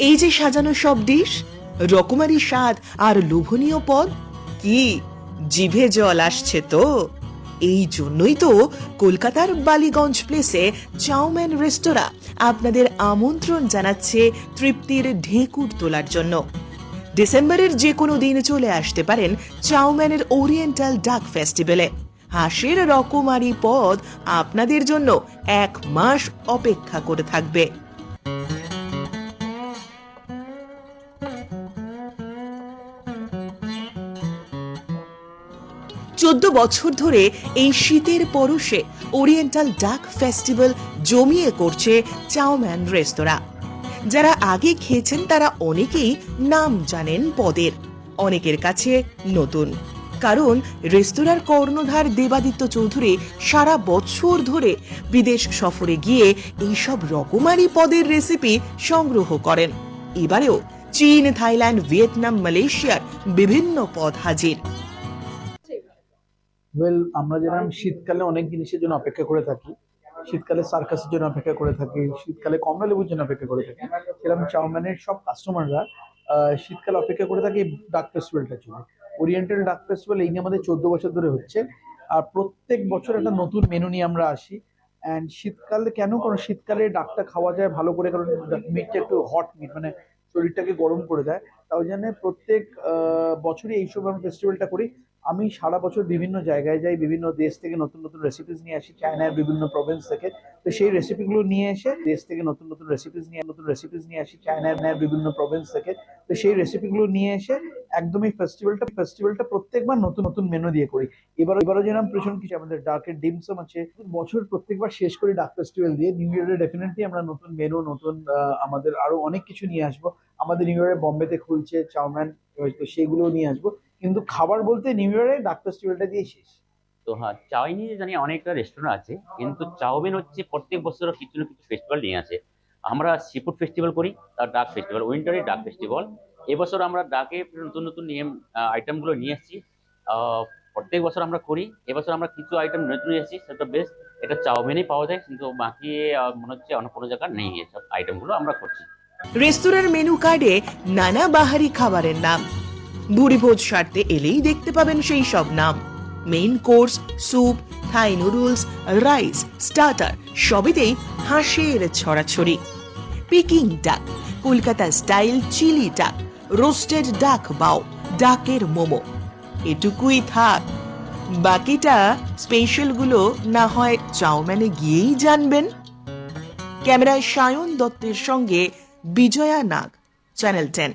এই যে সাজানো সব ডিশ, রকমারি স্বাদ আর লোভনীয় পদ, কি জিভে জল আসছে তো? এই জন্যই তো কলকাতার বালিগঞ্জ প্লেসে চাউম্যান রেস্তোরাঁ আপনাদের আমন্ত্রণ জানাচ্ছে তৃপ্তির ঢেকুর তোলার জন্য। ডিসেম্বরের যে কোনো দিন চলে আসতে পারেন চাউম্যানের ওরিয়েন্টাল ডাক ফেস্টিভ্যালে হাঁসের রকমারি পদ আপনাদের জন্য এক মাস অপেক্ষা করে থাকবে। চোদ্দ বছর ধরে এই শীতের পরশে ওরিয়েন্টাল ডাক ফেস্টিভ্যাল জমিয়ে করছে চাউম্যান রেস্তোরাঁ। যারা আগে খেয়েছেন তারা অনেকেই নাম জানেন পদের। অনেকের কাছে নতুন। কারণ রেস্তোরাঁর কর্ণধার দেবাদিত্য চৌধুরী সারা বছর ধরে বিদেশ সফরে গিয়ে এইসব রকমারি পদের রেসিপি সংগ্রহ করেন। এবারেও চীন, থাইল্যান্ড, ভিয়েতনাম, মালয়েশিয়ার বিভিন্ন পদ হাজির। ওয়েল আমরা যেরকম শীতকালে অনেক জিনিসের জন্য অপেক্ষা করে থাকি। শীতকালে সার্কাসের জন্য অপেক্ষা করে থাকি শীতকালে কমলা লেবুর জন্য অপেক্ষা করে থাকি। সেরকম চাউম্যানের সব কাস্টমাররা শীতকালে অপেক্ষা করে থাকে ডাক ফেস্টিভ্যালটার জন্য। ওরিয়েন্টাল ডাক ফেস্টিভ্যাল এই নিয়ে আমাদের চোদ্দ বছর ধরে হচ্ছে। আর প্রত্যেক বছর একটা নতুন মেনু নিয়ে আমরা আসি। অ্যান্ড শীতকালে কেন? কারণ শীতকালে ডাকটা খাওয়া যায় ভালো করে কারণ মিটটা একটু হট মিট মানে শরীরটাকে গরম করে দেয়। তাই জন্য প্রত্যেক আহ, বছরই এইসব আমরা ফেস্টিভ্যালটা করি। আমি সারা বছর বিভিন্ন জায়গায় যাই, বিভিন্ন দেশ থেকে নতুন নতুন রেসিপিস নিয়ে আসি, চায়নার বিভিন্ন প্রভিন্স থেকে। তো সেই রেসিপিগুলো নিয়ে এসে দেশ থেকে নতুন নতুন রেসিপিস নিয়ে, নতুন রেসিপিস নিয়ে আসি, চায়নার বিভিন্ন প্রভিন্স থেকে। তো সেই রেসিপিগুলো নিয়ে এসে একদম এই ফেস্টিভ্যালটা ফেস্টিভ্যালটা প্রত্যেকবার নতুন নতুন মেনু দিয়ে করি। এবার এবারও যেরকম ভীষণ কিছু, আমাদের ডার্কের ডিমসম আছে। বছর প্রত্যেকবার শেষ করি ডাক ফেস্টিভ্যাল দিয়ে। নিউ ইয়ারে ডেফিনেটলি আমরা নতুন মেনু নতুন আমাদের আরও অনেক কিছু নিয়ে আসব। আমাদের নিউ ইয়ারে বম্বেতে খুলছে চাউম্যান সেগুলো নিয়ে আসব। কিন্তু খাবার বলতে নিউ ইয়ারে ডাক ফেস্টিভ্যালটা দিয়ে শেষ। তো হ্যাঁ চাইনিজ জানি অনেকটা রেস্টুরেন্ট আছে কিন্তু চাউমিন হচ্ছে প্রত্যেক বছর কিছু না কিছু ফেস্টিভ্যাল নিয়ে আসে। আমরা সিফুড ফেস্টিভ্যাল করি তার ডাক ফেস্টিভ্যাল উইন্টারে ডাক ফেস্টিভ্যাল এবছর আমরা ডাকে নতুন নতুন নিয়ম আইটেমগুলো নিয়ে এসেছি আহ, প্রত্যেক বছর আমরা করি এবছর আমরা কিছু আইটেম নতুন নিয়ে এসেছি সেটা বেস্ট এটা চাউমিনই পাওয়া যায় কিন্তু বাকি মনে হচ্ছে অন্য কোনো জায়গায় নেই এসব আইটেমগুলো আমরা করছি। রেস্তোরাঁর মেনু কার্ডে নানা বাহারি খাবারের নাম। ভুরিভোজ সারতে এলেই দেখতে পাবেন সেই সব নাম। Main course soup Thai noodles rice starter সবেতেই হাঁসের ছড়াছড়ি। Peking duck Kolkata style chilli duck roasted duck বাও ডাকের মোমো। এটুকুই থাক। বাকিটা স্পেশালগুলো না হয় চাউম্যানে গিয়েই জানবেন। ক্যামেরায় সায়ন দত্তের সঙ্গে বিজয়া নাগ চ্যানেল টেন